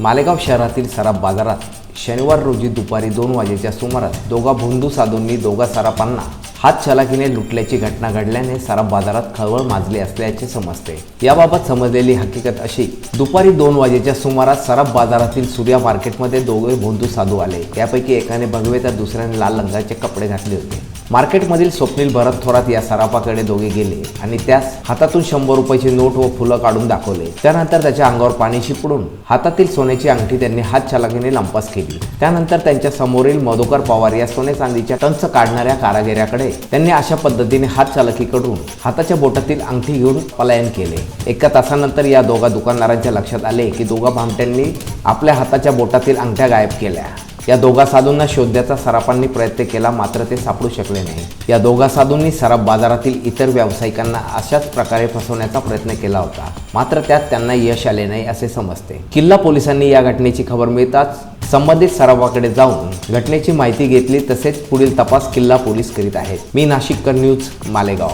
मालेगाव शहरातील सराफ बाजारात शनिवार रोजी दुपारी दोन वाजेच्या सुमारास दोघा भोंदू साधूंनी दोघा सराफांना हात चलाकीने लुटल्याची घटना घडल्याने सराफ बाजारात खळबळ माजली असल्याचे समजते. याबाबत समजलेली हकीकत अशी दुपारी दोन वाजेच्या सुमारास सराफ बाजारातील सूर्या मार्केटमध्ये दोघे भोंदू साधू आले. यापैकी एकाने भगवे तर दुसऱ्याने लाल रंगाचे कपडे घातले होते. मार्केटमधील स्वप्नील भरत थोरात या सराफाकडे दोघे गेले आणि त्यास हातातून शंभर रुपयाची नोट व फुलं काढून दाखवले. त्यानंतर त्याच्या अंगावर पाणी शिपडून हातातील सोन्याची अंगठी त्यांनी हात चालकीने लंपास केली. त्यानंतर त्यांच्या समोरील मधुकर पवार या सोने चांदीच्या टंच काढणाऱ्या कारागिराकडे त्यांनी अशा पद्धतीने हात चालकीकडून हाताच्या बोटातील अंगठी घेऊन पलायन केले. एका तासानंतर या दोघा दुकानदारांच्या लक्षात आले की दोघा भामट्यांनी आपल्या हाताच्या बोटातील अंगठ्या गायब केल्या. या दोघा साधूंना शोधण्याचा सराफांनी प्रयत्न केला मात्र ते सापडू शकले नाही. या दोघा साधूंनी सराफ बाजारातील इतर व्यावसायिकांना अशाच प्रकारे फसवण्याचा प्रयत्न केला होता. मात्र त्यात त्यांना यश आले नाही असे समजते. किल्ला पोलिसांनी या घटनेची खबर मिळताच संबंधित सरावाकडे जाऊन घटनेची माहिती घेतली तसेच पुढील तपास किल्ला पोलीस करीत आहेत. मी नाशिककर न्यूज मालेगाव.